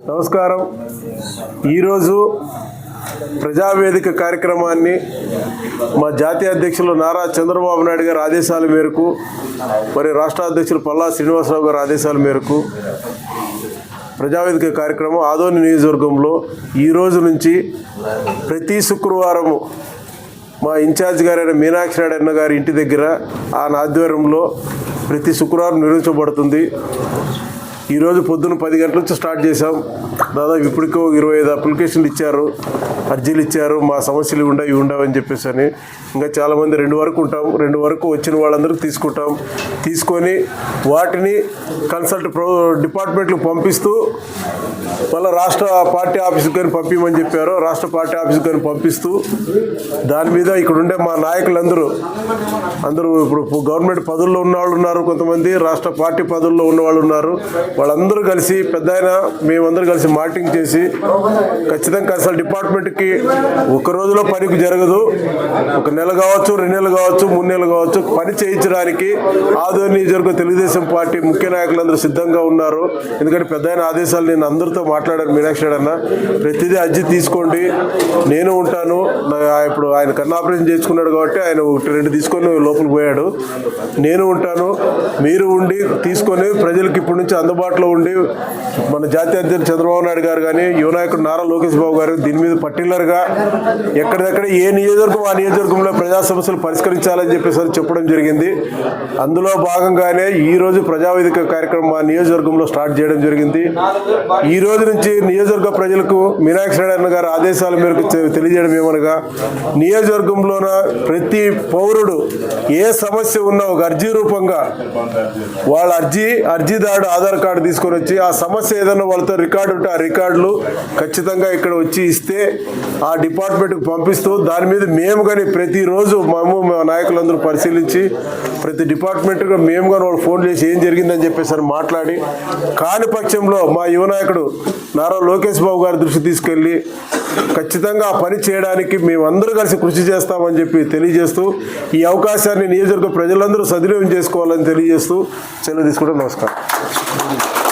నమస్కారం. ఈరోజు ప్రజావేదిక కార్యక్రమాన్ని మా జాతీయ అధ్యక్షులు నారా చంద్రబాబు నాయుడు గారి ఆదేశాల మేరకు మరి రాష్ట్ర అధ్యక్షులు పల్లా శ్రీనివాసరావు గారి ఆదేశాల మేరకు ప్రజావేదిక కార్యక్రమం ఆదోని నియోజకవర్గంలో ఈ రోజు నుంచి ప్రతి శుక్రవారము మా ఇన్ఛార్జ్ గారైన మీనాక్షి నాయుడు అన్న గారి ఇంటి దగ్గర ఆయన ఆధ్వర్యంలో ప్రతి శుక్రవారం నిర్వహించబడుతుంది. ఈరోజు పొద్దున్న పది గంటల నుంచి స్టార్ట్ చేశాం. దాదాపు ఇప్పటికో ఇరవై ఐదు అప్లికేషన్లు ఇచ్చారు. అర్జీలు ఇచ్చారు. మా సమస్యలు ఉండవు ఇవి ఉండవు అని చెప్పేసి అని. ఇంకా చాలామంది రెండు వరకు ఉంటాం. రెండు వరకు వచ్చిన వాళ్ళందరూ తీసుకుంటాం. తీసుకొని వాటిని కన్సల్ట్ ప్రో డిపార్ట్మెంట్లకు పంపిస్తూ మళ్ళీ రాష్ట్ర పార్టీ ఆఫీస్కి కానీ పంపించమని చెప్పారు. రాష్ట్ర పార్టీ ఆఫీస్కి కానీ పంపిస్తూ దాని మీద ఇక్కడ ఉండే మా నాయకులందరూ అందరూ ఇప్పుడు గవర్నమెంట్ పదవుల్లో ఉన్న వాళ్ళు ఉన్నారు కొంతమంది రాష్ట్ర పార్టీ పదవుల్లో ఉన్న వాళ్ళు ఉన్నారు. వాళ్ళందరూ కలిసి పెద్ద మేమందరూ కలిసి మార్టింగ్ చేసి ఖచ్చితంగా అసలు డిపార్ట్మెంట్కి ఒక రోజులో పనికి జరగదు. ఒక నెల కావచ్చు రెండు నెలలు కావచ్చు మూడు నెలలు కావచ్చు పని చేయించడానికి ఆదోని నియోజకవర్గ తెలుగుదేశం పార్టీ ముఖ్య నాయకులందరూ సిద్ధంగా ఉన్నారు. ఎందుకంటే పెద్ద ఆదేశాలు నేను అందరితో మాట్లాడాను మీనాక్షి అన్న ప్రతిదీ అర్జీ తీసుకోండి. నేను ఉంటాను. నా- ఇప్పుడు ఆయన కన్నా ఆపరేషన్ చేసుకున్నాడు కాబట్టి ఆయన ఒకటి రెండు తీసుకొని లోపలికి పోయాడు. నేను ఉంటాను. మీరు ఉండి తీసుకొని ప్రజలకు ఇప్పటి నుంచి అందుబాటులో ఉండి మన జాతీయ అధ్యక్షుడు చంద్రబాబు నాయుడు గారు కానీ యువ నాయకుడు నారా లోకేష్ బాబు గారు దీని మీద పర్టికులర్గా ఎక్కడిదక్కడ ఏ నియోజకవర్గం ఆ నియోజకవర్గంలో ప్రజా సమస్యలు పరిష్కరించాలని చెప్పేసి చెప్పడం జరిగింది. అందులో భాగంగానే ఈ రోజు ప్రజావేదిక కార్యక్రమం మా నియోజకవర్గంలో స్టార్ట్ చేయడం జరిగింది. ఈ రోజు నుంచి నియోజకవర్గ ప్రజలకు మీనాక్షి నాయుడు గారి ఆదేశాల మేరకు తెలియజేయడం ఏమనగా నియోజకవర్గంలోన ప్రతి పౌరుడు ఏ సమస్య ఉన్నా ఒక అర్జీ రూపంగా వాళ్ళ అర్జీ అర్జీదారుడు ఆధార్ కార్డు తీసుకొని వచ్చి ఆ సమస్య ఏదైనా వాళ్ళతో రికార్డు ఉంటే రికార్డులు ఖచ్చితంగా ఇక్కడ వచ్చి ఇస్తే ఆ డిపార్ట్మెంట్కి పంపిస్తూ దాని మీద మేము కానీ ప్రతిరోజు మేము మా నాయకులందరూ పరిశీలించి ప్రతి డిపార్ట్మెంట్గా మేము కానీ వాళ్ళు ఫోన్ చేసి ఏం జరిగిందని చెప్పేసి మాట్లాడి కాని పక్షంలో మా యువ నాయకుడు నారా లోకేష్ బాబు గారి దృష్టి తీసుకెళ్ళి ఖచ్చితంగా ఆ పని చేయడానికి మేమందరూ కలిసి కృషి చేస్తామని చెప్పి తెలియజేస్తూ ఈ అవకాశాన్ని నియోజకవర్గ ప్రజలందరూ సద్వినియోగం చేసుకోవాలని తెలియజేస్తూ సెలవు తీసుకోవడం నమస్కారం.